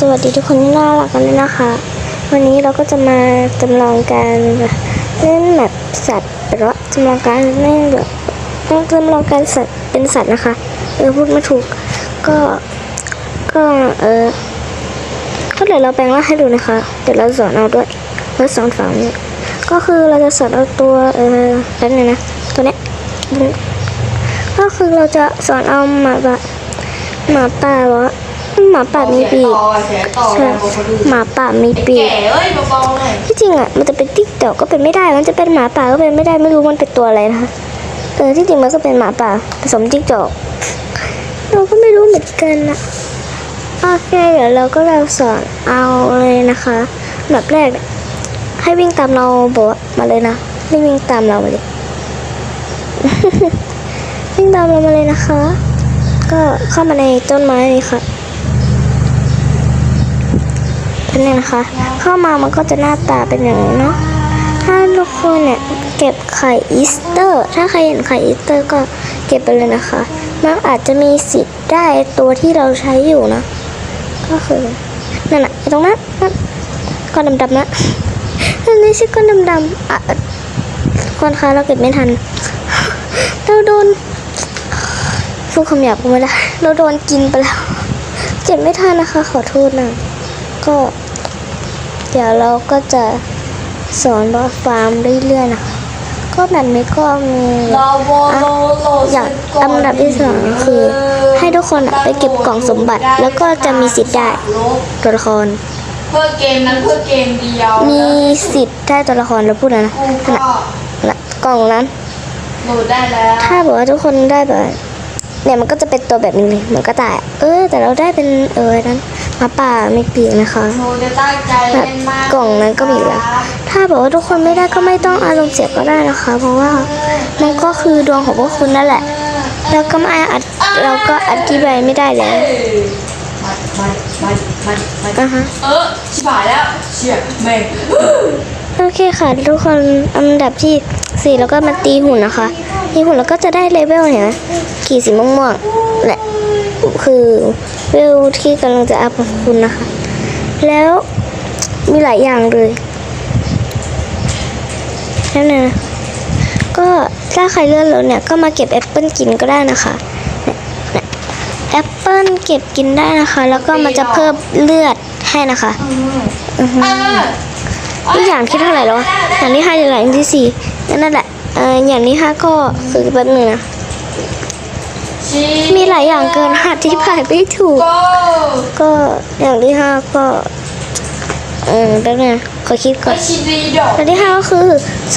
สวัสดีทุกคนที่น่ารักกันด้วยนะคะ วันนี้เราก็จะมาจำลองการเล่นแบบสัตว์หรือว่าจำลองการเล่นแบบจำลองการสัตว์เป็นสัตว์นะคะเออพูดไม่ถูก ก็ก็เออก็เดี๋ยวเราแปลงร่างให้ดูนะคะ เดี๋ยวเราสอนเอาด้วยเราสอนฝั่งนี้ก็คือเราจะสอนเอาตัวเออนั่นเลยนะตัวเนี้ยก็คือเราจะสอนเอาหมาแบบหมาป่าวะ หมาป่ามีปีกเสียต่อใช่เสียต่อคนอื่นหมาป่ามีปีกแก่เอ้ยเบาๆหน่อยที่จริงอะมันจะเป็นติ๊กแต่ก็เป็นไม่ได้ มันจะเป็นหมาป่าก็เป็นไม่ได้ไม่รู้มันเป็นตัวอะไรนะคะเออที่จริงมันก็เป็นหมาป่าผสมจิ้งจอกเราก็ไม่รู้เหมือนกันนะโอเคเดี๋ยวเราก็เราสอนเอาเลยนะคะแบบแรกเนี่ยให้วิ่งตามเราบอกว่ามาเลยนะให้วิ่งตามเรามาเลยวิ่งตามเรามาเลยนะคะ ก็เข้ามาในต้นไม้นี่ค่ะ เป็นไงนะคะ เข้ามามันก็จะหน้าตาเป็นอย่างนี้เนาะถ้าทุกคนเนี่ยเก็บไข่อีสเตอร์ ถ้าใครเห็นไข่อีสเตอร์ก็เก็บไปเลยนะคะ มันอาจจะมีสิทธิ์ได้ตัวที่เราใช้อยู่นะ ก็คือนั่นน่ะไอตรงนั้นนั่นก้อนดำๆนะนั่นไม่ใช่ก้อนดำๆอะคนคะเราเก็บไม่ทัน เราโดนพูดคำหยาบก็ไม่ได้เราโดนกินไปแล้ว เก็บไม่ทันนะคะ ขอโทษนะ ก็ เดี๋ยวเราก็จะสอนว่าฟาร์มเรื่อยๆนะคะก็แบบนี้ก็มีรอโวโลโลอย่างอันดับที่สองคือ ให้ทุกคนอะไปเก็บกล่องสมบัติ แล้วก็จะมีสิทธิ์ได้ตัวละครเพื่อเกมนั้นเพื่อเกมเดียว มีสิทธิ์ได้ตัวละครเราพูดนะนะกูก็นะกล่องนั้นโหลดได้แล้ว ถ้าบอกว่าทุกคนได้แบบเนี่ยมันก็จะเป็นตัวแบบนี้เลยเหมือนกระต่าย เออ แต่เราได้เป็นเออนั้น หมาป่าไม่ปีกนะคะโหจะตั้งใจเล่นมากกล่องนั้นก็มีแล้ว ถ้าบอกว่าทุกคนไม่ได้ก็ไม่ต้องอารมณ์เสียก็ได้นะคะ เพราะว่ามันก็คือดวงของพวกคุณนั่นแหละ แล้วก็ไม่อัดเราก็อธิบายไม่ได้แล้วมันมันมันมันมันอะฮะเออชิบหายแล้วเชี่ยแม่งโอเคค่ะ ทุกคนอันดับที่สี่แล้วก็มาตีหุ่นนะคะ ตีหุ่นแล้วก็จะได้เลเวลเนี่ยขีดสีม่วงๆแหละคือเวลที่กำลังจะอัพของคุณนะคะ แล้วมีหลายอย่างเลยนั่นนะก็ถ้าใครเลื่อนรถเนี่ยก็มาเก็บแอปเปิลกินก็ได้นะคะเนี่ยเนี่ยแอปเปิลเก็บกินได้นะคะ แล้วก็มันจะเพิ่มเลือดให้นะคะอือฮึเออนี่อย่างที่เท่าไหร่แล้ววะอย่างที่ห้าหรืออย่างที่สี่นั่นแหละเอออย่างที่ห้าก็คือแป๊บนึงนะชี้มีหลายอย่างเกินหาที่ผ่านไม่ถูกโก้ก็อย่างที่ห้าก็เออแป๊บนึงนะขอคิดก่ก็อนชิดีดอกอย่างที่ห้าก็คือ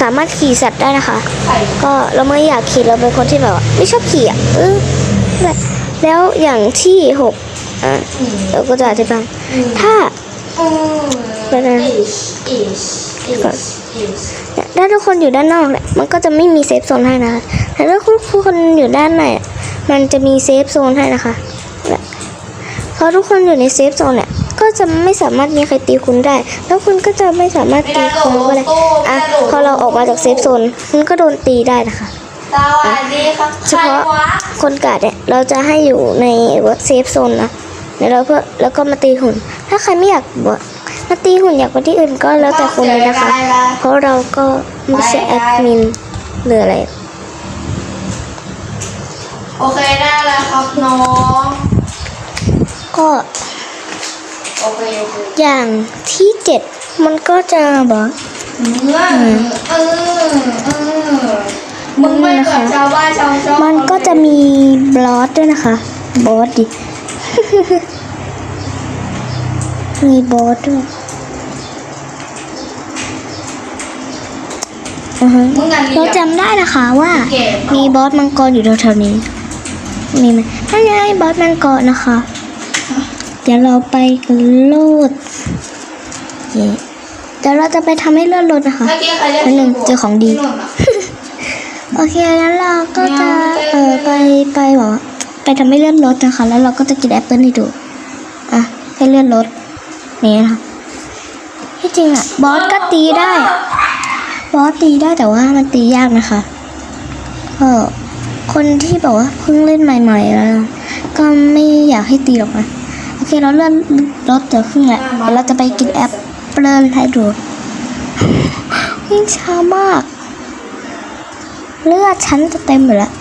สามารถขี่สัตว์ได้นะคะไข่ก็เราไม่อยากขี่เราเป็นคนที่แบบว่าไม่ชอบขี่อะเออนั่นแหละแล้วอย่างที่หกอะเราก็จะอธิบายถ้าอืมเป็นไง อิชอิชอิชอิชเนี่ยถ้าทุกคนอยู่ด้านนอกเนี่ยมันก็จะไม่มีเซฟโซนให้นะคะ แต่ถ้าทุกคนอยู่ด้านในอะมันจะมีเซฟโซนให้นะคะเนี่ยพอทุกคนอยู่ในเซฟโซนเนี่ยก็จะไม่สามารถมีใครตีคุณได้ แล้วคุณก็จะไม่สามารถไม่ตีได้โหลคุณก็ดได้ตู้อะไม่ได้โหลดพอเราออกมาจากเซฟโซนคุณก็โดนตีได้นะคะสวัสดีครับเฉใครพาะวะคนกาดเนี่ยเราจะให้อยู่ในเซฟโซนนะเดี๋ยวเราเพื่อแล้วก็มาตีหุ่น ถ้าใครไม่อยากบ อกมาตีหุ่นอยากไปที่อื่นก็แล้วแต่คุณเลยนะคะ เพราะเราก็ไม่ใช่แอดมินหรืออะไร โอเคได้แล้วครับน้องก็โอเคโอเคอย่างที่เจ็ดมันก็จะบอกเมื่อเออเออมึงไม่เหมือนชาวบ้านชาวช่องมันก็จะมีบลอสด้วยนะคะบอสดิ มีบอสด้วย อือฮึมึงอันเรานี้จำได้นะคะว่าเก็บมีบอสมังกรอยู่แถวๆนี้ มีไหมนั่นไงบอสมังกรนะคะ เดี๋ยวเราไปกันโลดเย่เดี๋ยวเราจะไปทำให้เลื่อนรถนะคะเมื่อกี้ใครเรียกอันหนึ่งเจอของดีพี่นุ่นอะโอเคงั้นเราก็จะไม่เอเอาอไปไปบอกว่าไปทำให้เลื่อนรถนะคะ แล้วเราก็จะกินแอปเปิลให้ดู อะ ให้เลื่อนรถนี่นะคะที่จริงอะ บอสก็ตีได้ บอสตีได้แต่ว่ามันตียากนะคะก็คนที่แบบว่าเพิ่งเล่นใหม่ๆแล้วก็ไม่อยากให้ตีหรอกนะโอเคเราเลื่อนรถเดี๋ยวครึ่งแหละเราจะไปกินแอปเปิลให้ดูวิ่งช้ามาก เลือดฉันจะเต็มหมดแล้ว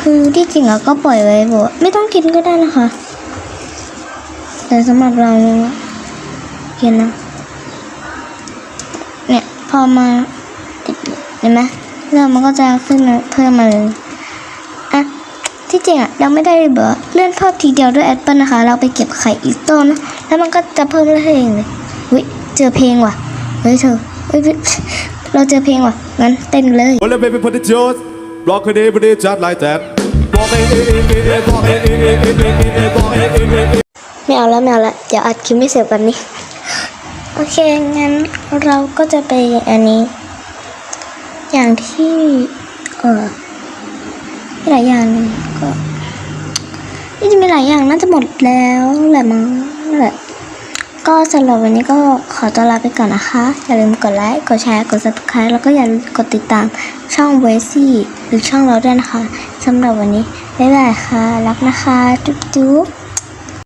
คือที่จริงอะก็ปล่อยไว้บอกไม่ต้องกินก็ได้นะคะแต่สำหรับเราเนี่ยกินนะ พอมาเห็นไหมเรื่องมันก็จะขึ้นมาเพิ่มมาเลยอะที่จริงอะเราไม่ได้เบอเลื่อนเพิ่มทีเดียวด้วยแอปเปิลนะคะ เราไปเก็บไข่อีสโต้นะแล้วมันก็จะเพิ่มเรื่อยๆเองเลยอุ้ยเจอเพลงว่ะเฮ้ยเธอเฮ้ยเราเจอเพลงว่ะงั้นเต้นเลย Well, baby, put the juice. Rock it, baby, just like that. Walk it, it, it, it, it, walk it, it, it, it, it, it, walk it, it, it, it. ไม่เอาแล้วไม่เอาแล้วเดี๋ยวอัดคลิปไม่เสร็จแบบนี้ โอเค งั้นเราก็จะไปอันนี้ อย่างที่ เออมีหลายอย่างก็นี่จะมีหลายอย่างน่าจะหมดแล้วแหละมั้งแหละก็สำหรับวันนี้ก็ขอตัวลาไปก่อนนะคะ อย่าลืมกดไลค์ กดแชร์ กด subscribe แล้วก็อย่าลืมกดติดตามช่องเวซี่หรือช่องเราด้วยนะคะสำหรับวันนี้ บ๊ายบายค่ะ รักนะคะ จุ๊บจุ๊บ